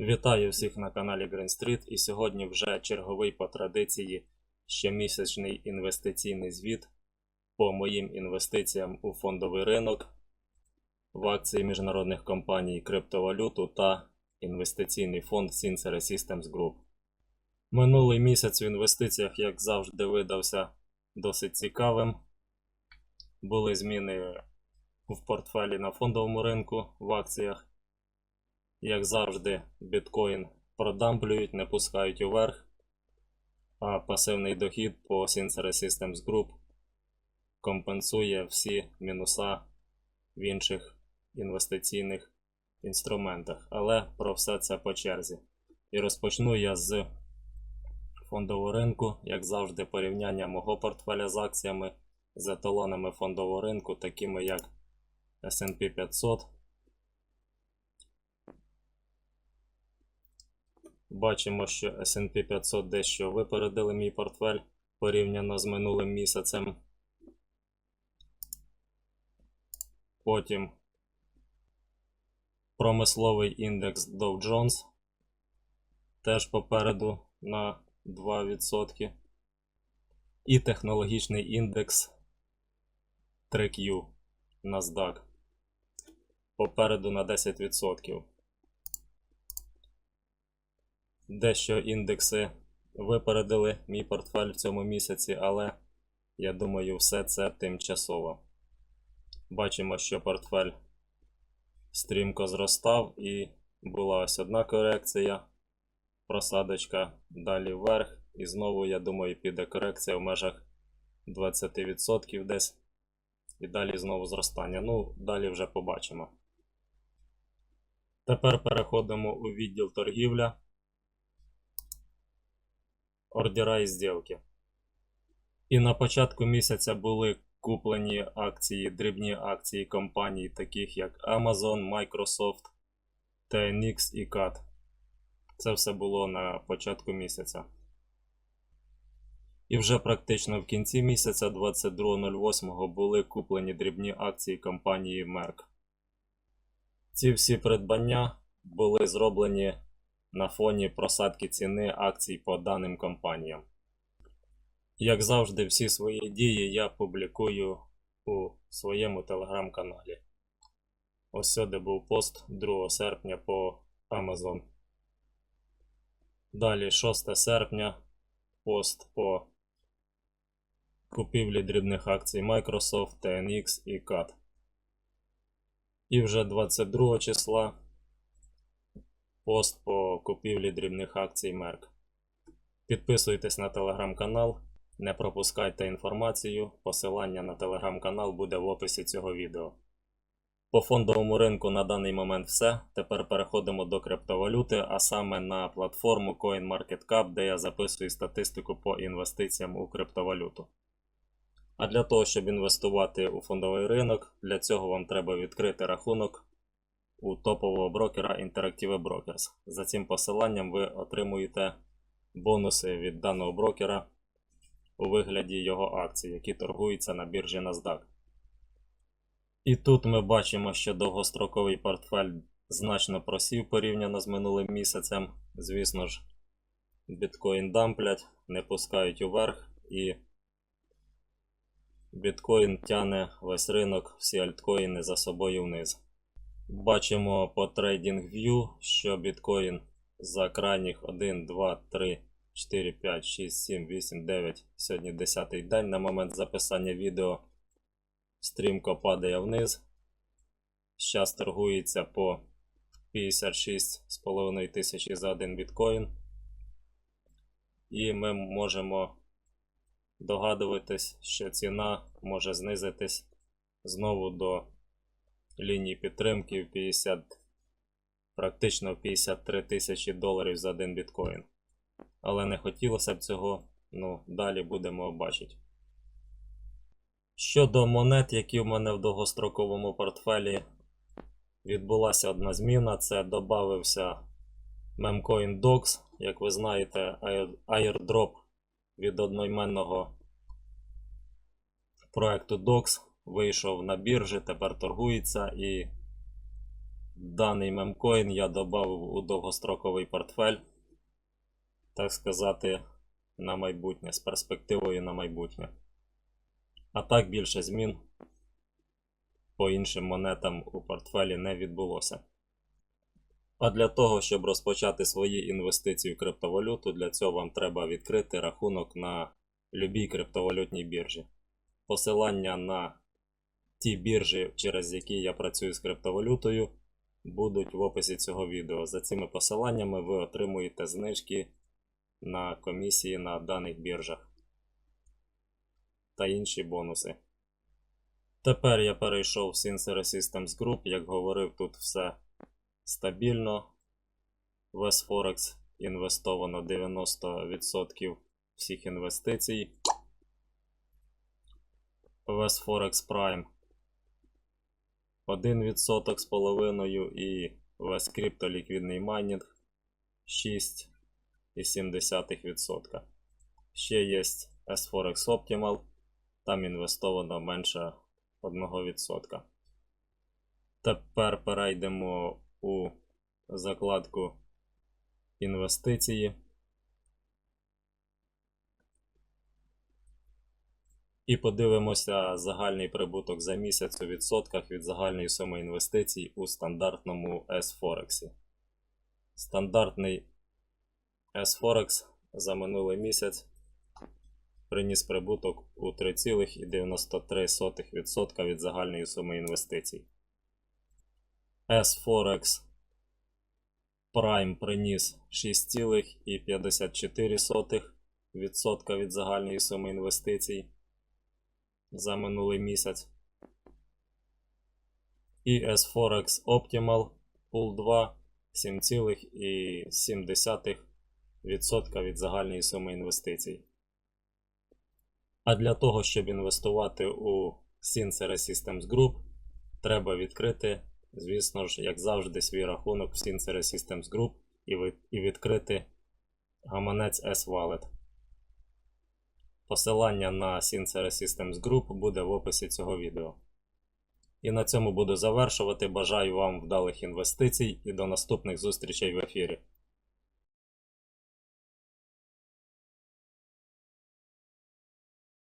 Вітаю всіх на каналі Green Street і сьогодні вже черговий по традиції щомісячний інвестиційний звіт по моїм інвестиціям у фондовий ринок, в акції міжнародних компаній, криптовалюту та інвестиційний фонд Sincere Systems Group. Минулий місяць в інвестиціях, як завжди, видався досить цікавим. Були зміни в портфелі на фондовому ринку в акціях. Як завжди, біткоін продамплюють, не пускають уверх, а пасивний дохід по Sincere Systems Group компенсує всі мінуса в інших інвестиційних інструментах. Але про все це по черзі. І розпочну я з фондового ринку, як завжди, порівняння мого портфеля з акціями з еталонами фондового ринку, такими як SP 500. Бачимо, що S&P 500 дещо випередили мій портфель порівняно з минулим місяцем. Потім промисловий індекс Dow Jones теж попереду на 2%. І технологічний індекс 3Q NASDAQ попереду на 10%. Дещо індекси випередили мій портфель в цьому місяці, але я думаю, все це тимчасово. Бачимо, що портфель стрімко зростав і була ось одна корекція, просадочка далі вверх. І знову, я думаю, піде корекція в межах 20% десь. І далі знову зростання. Ну, далі вже побачимо. Тепер переходимо у відділ торгівля ордера і зділки. І на початку місяця були куплені акції, дрібні акції компаній, таких як Amazon, Microsoft, TNX і CAT. Це все було на початку місяця. І вже практично в кінці місяця 22.08 були куплені дрібні акції компанії Merck. Ці всі придбання були зроблені на фоні просадки ціни акцій по даним компаніям. Як завжди, всі свої дії я публікую у своєму телеграм-каналі. Ось сюди був пост 2 серпня по Amazon. Далі 6 серпня пост по купівлі дрібних акцій Microsoft, TNX і CAT. І вже 22 числа пост по купівлі дрібних акцій Merck. Підписуйтесь на телеграм-канал, не пропускайте інформацію. Посилання на телеграм-канал буде в описі цього відео. По фондовому ринку на даний момент все. Тепер переходимо до криптовалюти, а саме на платформу CoinMarketCap, де я записую статистику по інвестиціям у криптовалюту. А для того, щоб інвестувати у фондовий ринок, для цього вам треба відкрити рахунок у топового брокера Interactive Brokers. За цим посиланням ви отримуєте бонуси від даного брокера у вигляді його акцій, які торгуються на біржі NASDAQ. І тут ми бачимо, що довгостроковий портфель значно просів порівняно з минулим місяцем. Звісно ж, біткоін дамплять, не пускають уверх і біткоін тяне весь ринок, всі альткоїни за собою вниз. Бачимо по TradingView, що біткоін за крайніх 1, 2, 3, 4, 5, 6, 7, 8, 9. Сьогодні 10 день на момент записання відео. Стрімко падає вниз. Зараз торгується по 56,5 тисячі за один біткоін. І ми можемо догадуватись, що ціна може знизитись знову до лінії підтримки в 50, практично в 53 тисячі доларів за один біткоін. Але не хотілося б цього, ну, далі будемо бачити. Щодо монет, які в мене в довгостроковому портфелі відбулася одна зміна, це додався Memcoin Docs. Як ви знаєте, airdrop від одноіменного проекту Docs вийшов на біржі, тепер торгується і даний мемкоін я додав у довгостроковий портфель, так сказати, на майбутнє, з перспективою на майбутнє. А так більше змін по іншим монетам у портфелі не відбулося. А для того, щоб розпочати свої інвестиції в криптовалюту, для цього вам треба відкрити рахунок на любій криптовалютній біржі. Посилання на ті біржі, через які я працюю з криптовалютою, будуть в описі цього відео. За цими посиланнями ви отримуєте знижки на комісії на даних біржах та інші бонуси. Тепер я перейшов в Sincere Systems Group, як говорив, тут все стабільно. В S-Forex інвестовано 90% всіх інвестицій. В S-Forex Prime 1% з половиною і в S-Crypto майнінг 6,7%. Ще є S-Forex Optimal, там інвестовано менше 1%. Тепер перейдемо у закладку інвестиції. І подивимося загальний прибуток за місяць у відсотках від загальної суми інвестицій у стандартному S-Forex. Стандартний S-Forex за минулий місяць приніс прибуток у 3,93% від загальної суми інвестицій. S-Forex Prime приніс 6,54% від загальної суми інвестицій за минулий місяць. І S-Forex Optimal Pool 2 7,7% від загальної суми інвестицій. А для того, щоб інвестувати у Sincere Systems Group, треба відкрити, звісно ж, як завжди, свій рахунок в Sincere Systems Group і, відкрити гаманець S-Wallet. Посилання на Sincere Systems Group буде в описі цього відео. І на цьому буду завершувати. Бажаю вам вдалих інвестицій і до наступних зустрічей в ефірі.